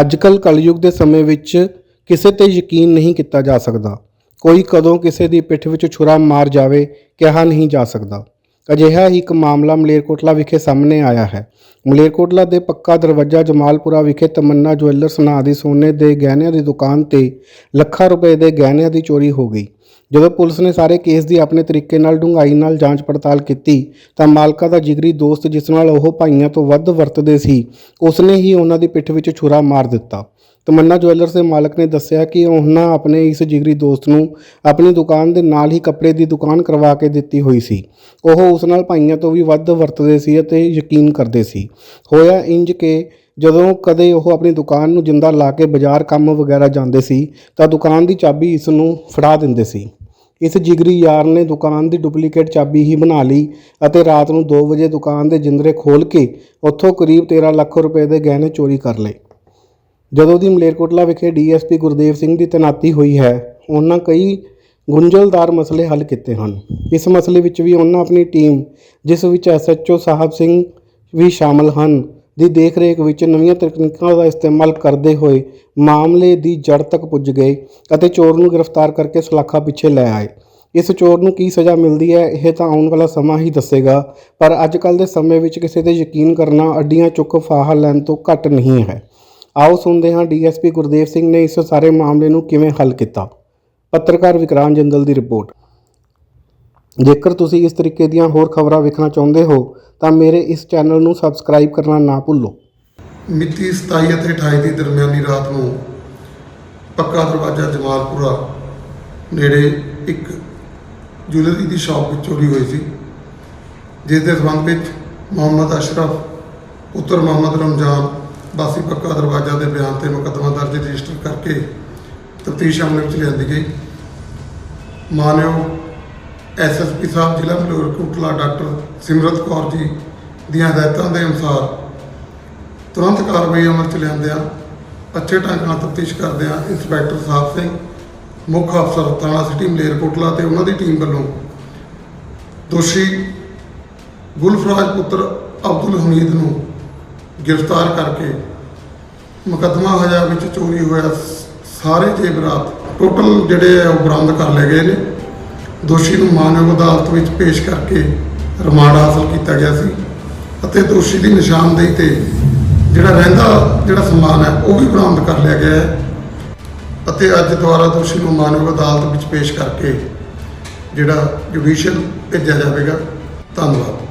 ਅੱਜਕੱਲ ਕਲਯੁਗ ਦੇ ਸਮੇਂ ਵਿੱਚ ਕਿਸੇ ਤੇ ਯਕੀਨ ਨਹੀਂ ਕੀਤਾ ਜਾ ਸਕਦਾ। ਕੋਈ ਕਦੋਂ ਕਿਸੇ ਦੀ ਪਿੱਠ ਵਿੱਚ ਛੁਰਾ ਮਾਰ ਜਾਵੇ, ਕਿਹਾ ਨਹੀਂ ਜਾ ਸਕਦਾ। ਅਜਿਹਾ ਹੀ ਇੱਕ ਮਾਮਲਾ ਮਲੇਰਕੋਟਲਾ ਵਿਖੇ ਸਾਹਮਣੇ ਆਇਆ ਹੈ। ਮਲੇਰਕੋਟਲਾ ਦੇ ਪੱਕਾ ਦਰਵਾਜ਼ਾ ਜਮਾਲਪੁਰਾ ਵਿਖੇ ਤਮੰਨਾ ਜੁਐਲਰਸ ਨਾਂ ਦੀ ਸੋਨੇ ਦੇ ਗਹਿਣਿਆਂ ਦੀ ਦੁਕਾਨ ਤੇ ਲੱਖਾਂ ਰੁਪਏ ਦੇ ਗਹਿਣਿਆਂ ਦੀ ਚੋਰੀ ਹੋ ਗਈ। ਜਦੋਂ ਪੁਲਿਸ ਨੇ ਸਾਰੇ ਕੇਸ ਦੀ ਆਪਣੇ ਤਰੀਕੇ ਨਾਲ, ਡੂੰਘਾਈ ਨਾਲ ਜਾਂਚ ਪੜਤਾਲ ਕੀਤੀ, ਤਾਂ ਮਾਲਕਾ ਦਾ ਜਿਗਰੀ ਦੋਸਤ ਜਿਸ ਨਾਲ ਉਹ ਭਾਈਆਂ ਤੋਂ ਵੱਧ ਵਰਤਦੇ ਸੀ, ਉਸਨੇ ਹੀ ਉਹਨਾਂ ਦੀ ਪਿੱਠ ਵਿੱਚ ਛੁਰਾ ਮਾਰ ਦਿੱਤਾ। ਤਮੰਨਾ ਜੁਐਲਰਸ ਦੇ ਮਾਲਕ ਨੇ ਦੱਸਿਆ ਕਿ ਉਹਨਾਂ ਆਪਣੇ ਇਸ ਜਿਗਰੀ ਦੋਸਤ ਨੂੰ ਆਪਣੀ ਦੁਕਾਨ ਦੇ ਨਾਲ ਹੀ ਕੱਪੜੇ ਦੀ ਦੁਕਾਨ ਕਰਵਾ ਕੇ ਦਿੱਤੀ ਹੋਈ ਸੀ। ਉਹ ਉਸ ਨਾਲ ਭਾਈਆਂ ਤੋਂ ਵੀ ਵੱਧ ਵਰਤਦੇ ਸੀ ਅਤੇ ਯਕੀਨ ਕਰਦੇ ਸੀ। ਹੋਇਆ ਇੰਜ ਕਿ ਜਦੋਂ ਕਦੇ ਉਹ ਆਪਣੀ ਦੁਕਾਨ ਨੂੰ ਜਿੰਦਾ ਲਾ ਕੇ ਬਾਜ਼ਾਰ ਕੰਮ ਵਗੈਰਾ ਜਾਂਦੇ ਸੀ, ਤਾਂ ਦੁਕਾਨ ਦੀ ਚਾਬੀ ਇਸ ਨੂੰ ਫੜਾ ਦਿੰਦੇ ਸੀ। ਇਸ ਜਿਗਰੀ ਯਾਰ ਨੇ ਦੁਕਾਨ ਦੀ ਡੁਪਲੀਕੇਟ ਚਾਬੀ ਹੀ ਬਣਾ ਲਈ ਅਤੇ ਰਾਤ ਨੂੰ 2 ਵਜੇ ਦੁਕਾਨ ਦੇ ਜਿੰਦਰੇ ਖੋਲ ਕੇ ਉੱਥੋਂ ਕਰੀਬ 13 ਲੱਖ ਰੁਪਏ ਦੇ ਗਹਿਣੇ ਚੋਰੀ ਕਰ ਲਏ। ਜਦੋਂ ਦੀ ਮਲੇਰਕੋਟਲਾ ਵਿਖੇ ਡੀਐਸਪੀ ਗੁਰਦੇਵ ਸਿੰਘ ਦੀ ਤੈਨਾਤੀ ਹੋਈ ਹੈ, ਉਹਨਾਂ ਕਈ ਗੁੰਝਲਦਾਰ ਮਸਲੇ ਹੱਲ ਕੀਤੇ ਹਨ। ਇਸ ਮਸਲੇ ਵਿੱਚ ਵੀ ਉਹਨਾਂ ਆਪਣੀ ਟੀਮ, ਜਿਸ ਵਿੱਚ ਐਸਐਚਓ ਸਾਹਿਬ ਸਿੰਘ ਵੀ ਸ਼ਾਮਲ ਹਨ ਦੀ ਦੇਖਰੇਖ ਵਿੱਚ ਨਵੀਆਂ ਤਕਨੀਕਾਂ ਦਾ ਇਸਤੇਮਾਲ ਕਰਦੇ ਹੋਏ ਮਾਮਲੇ ਦੀ ਜੜ ਤੱਕ ਪੁੱਜ ਗਏ ਅਤੇ ਚੋਰ ਨੂੰ ਗ੍ਰਿਫਤਾਰ ਕਰਕੇ ਸਲਾਖਾ ਪਿੱਛੇ ਲੈ ਆਏ। ਇਸ ਚੋਰ ਨੂੰ ਕੀ ਸਜ਼ਾ ਮਿਲਦੀ ਹੈ, ਇਹ ਤਾਂ ਆਉਣ ਵਾਲਾ ਸਮਾਂ ਹੀ ਦੱਸੇਗਾ, ਪਰ ਅੱਜ ਕੱਲ੍ਹ ਦੇ ਸਮੇਂ ਵਿੱਚ ਕਿਸੇ ਤੇ ਯਕੀਨ ਕਰਨਾ ਅੱਡੀਆਂ ਚੁੱਕ ਫਾਹਾ ਲੈਣ ਤੋਂ ਘੱਟ ਨਹੀਂ ਹੈ। ਆਓ ਸੁਣਦੇ ਹਾਂ ਡੀਐਸਪੀ ਗੁਰਦੇਵ ਸਿੰਘ ਨੇ ਇਸ ਸਾਰੇ ਮਾਮਲੇ ਨੂੰ ਕਿਵੇਂ ਹੱਲ ਕੀਤਾ। ਪੱਤਰਕਾਰ ਵਿਕਰਾਂਤ ਜੰਦਲ ਦੀ ਰਿਪੋਰਟ। ਜੇਕਰ ਤੁਸੀਂ ਇਸ ਤਰੀਕੇ ਦੀਆਂ ਹੋਰ ਖਬਰਾਂ ਵੇਖਣਾ ਚਾਹੁੰਦੇ ਹੋ, ਤਾਂ ਮੇਰੇ ਇਸ ਚੈਨਲ ਨੂੰ ਸਬਸਕ੍ਰਾਈਬ ਕਰਨਾ ਨਾ ਭੁੱਲੋ। ਮਿਤੀ 27 ਅਤੇ 28 ਦੀ ਦਰਮਿਆਨੀ ਰਾਤ ਨੂੰ ਪੱਕਾ ਦਰਵਾਜ਼ਾ ਜਮਾਲਪੁਰਾ ਨੇੜੇ ਇੱਕ ਜੁਐਲਰੀ ਦੀ ਸ਼ਾਪ ਵਿੱਚ ਚੋਰੀ ਹੋਈ ਸੀ, ਜਿਸ ਦੇ ਸੰਬੰਧ ਵਿੱਚ ਮੁਹੰਮਦ ਅਸ਼ਰਫ, ਪੁੱਤਰ ਮੁਹੰਮਦ ਰਮਜ਼ਾਨ ਵਾਸੀ ਪੱਕਾ ਦਰਵਾਜ਼ਾ ਦੇ ਬਿਆਨ ਤੇ ਮੁਕੱਦਮਾ ਦਰਜ ਰਜਿਸਟਰ ਕਰਕੇ ਤਫਤੀਸ਼ ਅਮਲ ਵਿੱਚ ਲਿਆਂਦੀ ਗਈ। ਮਾਨਯੋਗ ਐਸਐਸਪੀ ਸਾਹਿਬ, ਜ਼ਿਲ੍ਹਾ ਮਲੇਰਕੋਟਲਾ ਡਾਕਟਰ ਸਿਮਰਤ ਕੌਰ ਜੀ ਦੀਆਂ ਹਦਾਇਤਾਂ ਦੇ ਅਨੁਸਾਰ ਤੁਰੰਤ ਕਾਰਵਾਈ ਅਮਲ ਚ ਲਿਆਂਦਿਆਂ ਅੱਛੇ ਢੰਗ ਨਾਲ ਤਫਤੀਸ਼ ਕਰਦਿਆਂ ਇੰਸਪੈਕਟਰ ਸਾਹਿਬ ਸਿੰਘ, ਮੁੱਖ ਅਫਸਰ ਥਾਣਾ ਸਿਟੀ ਮਲੇਰਕੋਟਲਾ ਤੇ ਉਹਨਾਂ ਦੀ ਟੀਮ ਵੱਲੋਂ ਦੋਸ਼ੀ ਗੁਲਫਰਾਜ ਪੁੱਤਰ ਅਬਦੁਲ ਹਮੀਦ ਨੂੰ ਗ੍ਰਿਫਤਾਰ ਕਰਕੇ ਮੁਕੱਦਮਾ ਹਜਾ ਵਿੱਚ ਚੋਰੀ ਹੋਇਆ ਸ- ਸਾਰੇ ਜੇਵਰਾਤ ਟੋਟਲ ਜਿਹੜੇ ਆ ਉਹ ਬਰਾਮਦ ਕਰ ਲਏ ਗਏ ਨੇ। ਦੋਸ਼ੀ ਨੂੰ ਮਾਨਯੋਗ ਅਦਾਲਤ ਵਿੱਚ ਪੇਸ਼ ਕਰਕੇ ਰਿਮਾਂਡ ਹਾਸਲ ਕੀਤਾ ਗਿਆ ਸੀ ਅਤੇ ਦੋਸ਼ੀ ਦੀ ਨਿਸ਼ਾਨਦੇਹੀ ਤੇ ਜਿਹੜਾ ਰਹਿੰਦਾ, ਜਿਹੜਾ ਸਮਾਨ ਹੈ, ਉਹ ਵੀ ਬਰਾਮਦ ਕਰ ਲਿਆ ਗਿਆ ਹੈ ਅਤੇ ਅੱਜ ਦੁਆਰਾ ਦੋਸ਼ੀ ਨੂੰ ਮਾਨਯੋਗ ਅਦਾਲਤ ਵਿੱਚ ਪੇਸ਼ ਕਰਕੇ ਜਿਹੜਾ ਜੁਡੀਸ਼ੀਅਲ ਭੇਜਿਆ ਜਾਵੇਗਾ। ਧੰਨਵਾਦ।